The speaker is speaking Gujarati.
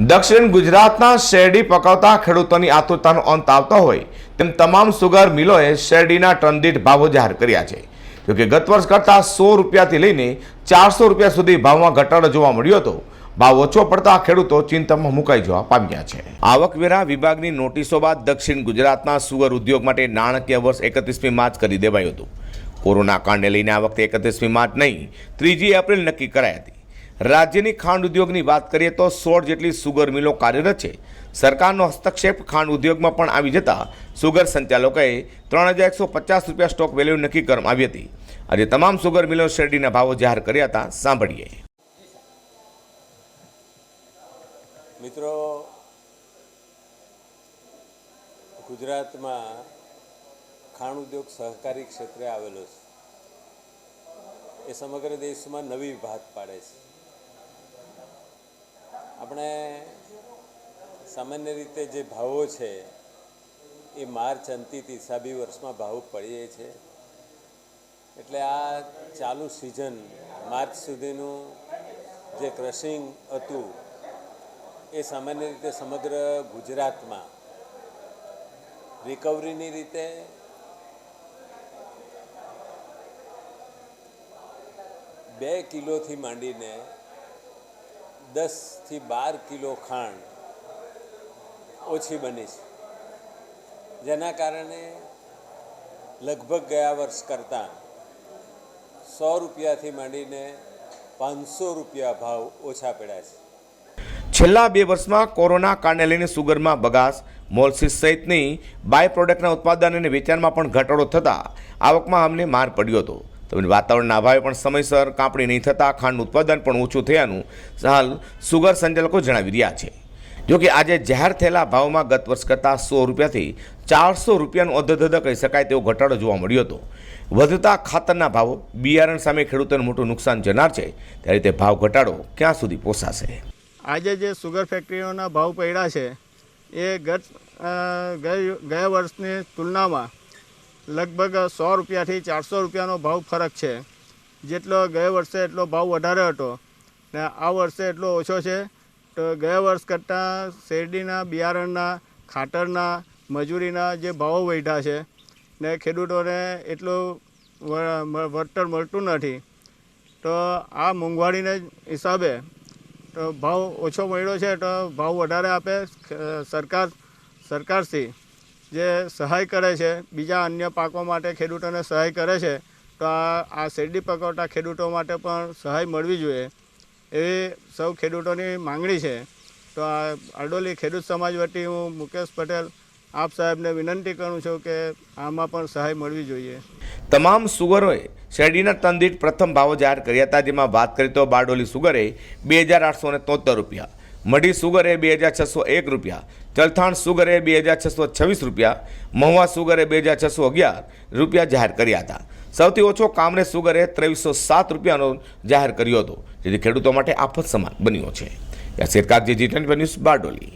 દક્ષિણ ગુજરાતના શેરડી પકવતા ખેડૂતોની આતુરતાનો અંત આવતો હોય તેમ તમામ સુગર મિલોએ શેરડીના ટનદીઠ ભાવો જાહેર કર્યા છે. જોકે ગત વર્ષ કરતાં સો રૂપિયાથી લઈને ચારસો રૂપિયા સુધી ભાવમાં ઘટાડો જોવા મળ્યો હતો. ભાવ ઓછો પડતા ખેડૂતો ચિંતામાં મુકાઈ જવા પામ્યા છે. આવકવેરા વિભાગની નોટિસો બાદ દક્ષિણ ગુજરાતના સુગર ઉદ્યોગ માટે નાણાકીય વર્ષ એકત્રીસમી માર્ચ કરી દેવાયું હતું. કોરોના કાંડને લઈને આ વખતે એકત્રીસમી માર્ચ નહીં, ત્રીજી એપ્રિલ નક્કી કરાઈ હતી. રાજ્યની ખાંડ ઉદ્યોગની વાત કરીએ તો સોળ જેટલી સુગર મિલો કાર્યરત છે. સરકારનો હસ્તક્ષેપ ખાંડ ઉદ્યોગમાં પણ આવી જતા સુગર સંચાલકોએ ત્રણ હજાર એકસો પચાસ રૂપિયા સ્ટોક વેલ્યુ નક્કી કરવામાં આવી હતી. આજે તમામ સુગર મિલો શેરડીના ભાવો જાહેર કર્યા હતા. સાંભળીએ. મિત્રો, ગુજરાતમાં ખાણ ઉદ્યોગ સહકારી ક્ષેત્રે આવેલો છે. એ સમગ્ર દેશમાં નવી ભાત પાડે છે. આપણે સામાન્ય રીતે જે ભાવો છે, એ માર્ચ અંતિથી સાબી વર્ષમાં ભાવ પડીએ છે. એટલે આ ચાલુ સિઝન માર્ચ સુધીનું જે ક્રશિંગ હતું, એ સામાન્ય રીતે સમગ્ર ગુજરાતમાં રિકવરીની રીતે બે કિલોથી માંડીને દસથી બાર કિલો ખાંડ ઓછી બની છે. જેના કારણે લગભગ ગયા વર્ષ કરતાં સો રૂપિયાથી માંડીને પાંચસો રૂપિયા ભાવ ઓછા પડ્યા છે. છેલ્લા બે વર્ષમાં કોરોના કારણે લઈને સુગરમાં બગાસ, મોલસીસ સહિતની બાય પ્રોડક્ટના ઉત્પાદન અને વેચાણમાં પણ ઘટાડો થતાં આવકમાં અમને માર પડ્યો હતો. તેમજ વાતાવરણના અભાવે પણ સમયસર કાપણી નહીં થતાં ખાંડનું ઉત્પાદન પણ ઓછું થયાનું હાલ સુગર સંચાલકો જણાવી રહ્યા છે. જોકે આજે જાહેર થયેલા ભાવમાં ગત વર્ષ કરતાં સો રૂપિયાથી ચારસો રૂપિયાનું અધધધ કહી શકાય તેવો ઘટાડો જોવા મળ્યો હતો. વધતા ખાતરના ભાવો બિયારણ સામે ખેડૂતોને મોટું નુકસાન જનાર છે. ત્યારે તે ભાવ ઘટાડો ક્યાં સુધી પોસાશે? આજે જે સુગર ફેક્ટરીઓના ભાવ પડ્યા છે, એ ગત ગયા વર્ષની તુલનામાં લગભગ સો રૂપિયાથી ચારસો રૂપિયાનો ભાવ ફરક છે. જેટલો ગયા વર્ષે એટલો ભાવ વધારે હતો ને આ વર્ષે એટલો ઓછો છે. તો ગયા વર્ષ કરતાં શેરડીના, બિયારણના ખાતરના મજૂરીના જે ભાવો વધ્યા છે ને ખેડૂતોને એટલું વળતર મળતું નથી. તો આ મોંઘવારીને હિસાબે તો ભાવ ઓછો મળ્યો છે તો ભાવ વધારે આપે સરકાર, સરકારશ્રી. જે સહાય કરે છે, બીજા અન્ય પાકો માટે ખેડૂતોને સહાય કરે છે, તો આ આ શેરડી પકવતા ખેડૂતો માટે પણ સહાય મળવી જોઈએ. એવી સૌ ખેડૂતોની માંગણી છે. તો આ અરડોલી ખેડૂત સમાજ વતી હું મુકેશ પટેલ આપ સાહેબને વિનંતી કરું છું કે આમાં પણ સહાય મળવી જોઈએ. તમામ સુગરોએ શેરડીના ટન પ્રથમ ભાવો જાહેર કર્યા હતા, જેમાં વાત કરીએ તો બારડોલી સુગરે બે હજાર આઠસો તોતેર રૂપિયા મઢી સુગર એ બે હજાર છસો એક રૂપિયા ચલથાણ એ બે હજાર છસો છવ્વીસ રૂપિયા, મહુવા એ બે હજાર છસો અગિયાર રૂપિયા જાહેર કર્યા હતા. સૌથી ઓછો કામરેજ સુગરે ત્રેવીસો સાત રૂપિયાનો જાહેર કર્યો હતો, જેથી ખેડૂતો માટે આફત સમાન બન્યો છે. Yasir Kagji G twenty news Bardoli.